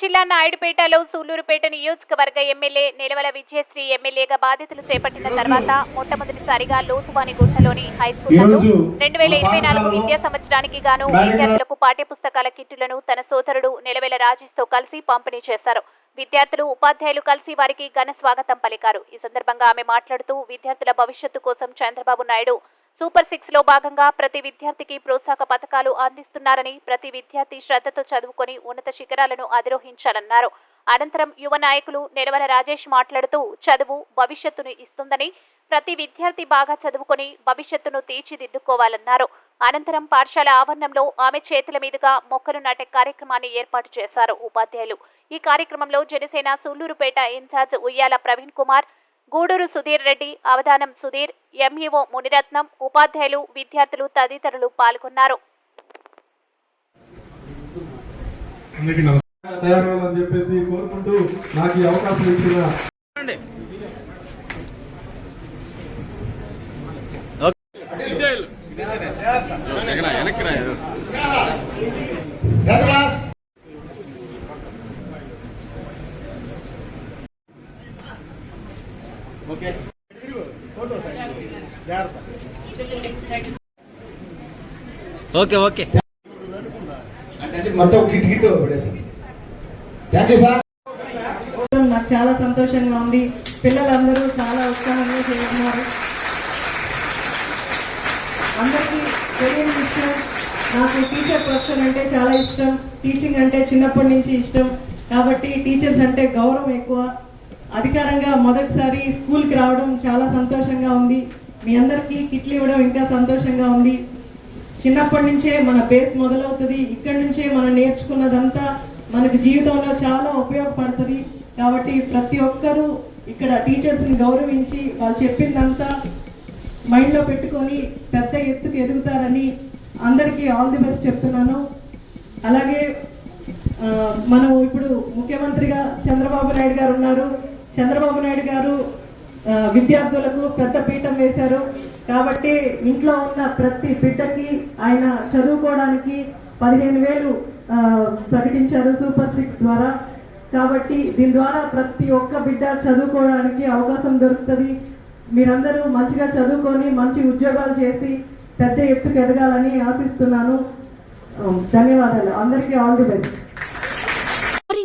జిల్లా నాయుడుపేటలో సూళ్ళూరుపేట నియోజకవర్గ ఎమ్మెల్యే నిలవల విజయశ్రీ ఎమ్మెల్యేగా బాధ్యతలు చేపట్టిన తర్వాత మొట్టమొదటిసారిగా లోతువాని గుంటలోని హై స్కూళ్ళలో ఈరోజు రెండు వేల ఇరవై నాలుగు విద్యా సంవత్సరానికి గాను విద్యార్థులకు పాఠ్యపుస్తకాల కిట్టులను తన సోదరుడు నిలవెల రాజేష్తో కలిసి పంపిణీ చేశారు. విద్యార్థులు ఉపాధ్యాయులు కలిసి వారికి ఘన స్వాగతం పలికారు. ఈ సందర్భంగా ఆమె మాట్లాడుతూ విద్యార్థుల భవిష్యత్తు కోసం చంద్రబాబు నాయుడు సూపర్ సిక్స్లో భాగంగా ప్రతి విద్యార్థికి ప్రోత్సాహక పథకాలు అందిస్తున్నారని ప్రతి విద్యార్థి శ్రద్ధతో చదువుకొని ఉన్నత శిఖరాలను అధిరోహించాలన్నారు. అనంతరం యువ నాయకులు నిలవల రాజేష్ మాట్లాడుతూ చదువు భవిష్యత్తును ఇస్తుందని ప్రతి విద్యార్థి బాగా చదువుకొని భవిష్యత్తును తీర్చిదిద్దుకోవాలన్నారు. అనంతరం పాఠశాల ఆవరణంలో ఆమె చేతుల మీదుగా మొక్కలు నాటే కార్యక్రమాన్ని ఏర్పాటు చేశారు ఉపాధ్యాయులు. ఈ కార్యక్రమంలో జనసేన సూళ్ళూరుపేట ఇన్ఛార్జ్ ఉయ్యాల ప్రవీణ్ కుమార్ గూడూరు సుధీర్ రెడ్డి అవధానం సుధీర్ ఎంఈఓ మునిరత్నం ఉపాధ్యాయులు విద్యార్థులు తదితరులు పాల్గొన్నారు. అందరికీ నమస్కారం. తయారవ్వాలని చెప్పేసి కోరుకుంటూ నాకు ఈ అవకాశం ఓకే. ఓకే మొత్తం కిట్ కిట్ పడేసాను థ్యాంక్ యూ సార్ నాకు చాలా సంతోషంగా ఉంది. పిల్లలందరూ చాలా ఉత్సాహంగా చేస్తున్నారు. అందరికీ తెలియని విషయం నాకు టీచర్ ప్రొఫెషన్ అంటే చాలా ఇష్టం. టీచింగ్ అంటే చిన్నప్పటి నుంచి ఇష్టం. కాబట్టి టీచర్స్ అంటే గౌరవం ఎక్కువ. అధికారంగా మొదటిసారి స్కూల్కి రావడం చాలా సంతోషంగా ఉంది. మీ అందరికీ కిట్లు ఇవ్వడం ఇంకా సంతోషంగా ఉంది. చిన్నప్పటి నుంచే మన బేస్ మొదలవుతుంది. ఇక్కడి నుంచే మనం నేర్చుకున్నదంతా మనకు జీవితంలో చాలా ఉపయోగపడుతుంది. కాబట్టి ప్రతి ఒక్కరూ ఇక్కడ టీచర్స్ని గౌరవించి వాళ్ళు చెప్పిందంతా మైండ్లో పెట్టుకొని పెద్ద ఎత్తుకు ఎదుగుతారని అందరికీ ఆల్ ది బెస్ట్ చెప్తున్నాను. అలాగే మనం ఇప్పుడు ముఖ్యమంత్రిగా చంద్రబాబు నాయుడు గారు ఉన్నారు. చంద్రబాబు నాయుడు గారు విద్యార్థులకు పెద్ద పీఠం వేశారు. కాబట్టి ఇంట్లో ఉన్న ప్రతి బిడ్డకి ఆయన చదువుకోవడానికి పదిహేను వేలు ప్రకటించారు సూపర్ సిక్స్ ద్వారా. కాబట్టి దీని ద్వారా ప్రతి ఒక్క బిడ్డ చదువుకోవడానికి అవకాశం దొరుకుతుంది. మీరందరూ మంచిగా చదువుకొని మంచి ఉద్యోగాలు చేసి పెద్ద ఎత్తుకు ఎదగాలని ఆశిస్తున్నాను. ధన్యవాదాలు. అందరికీ ఆల్ ది బెస్ట్.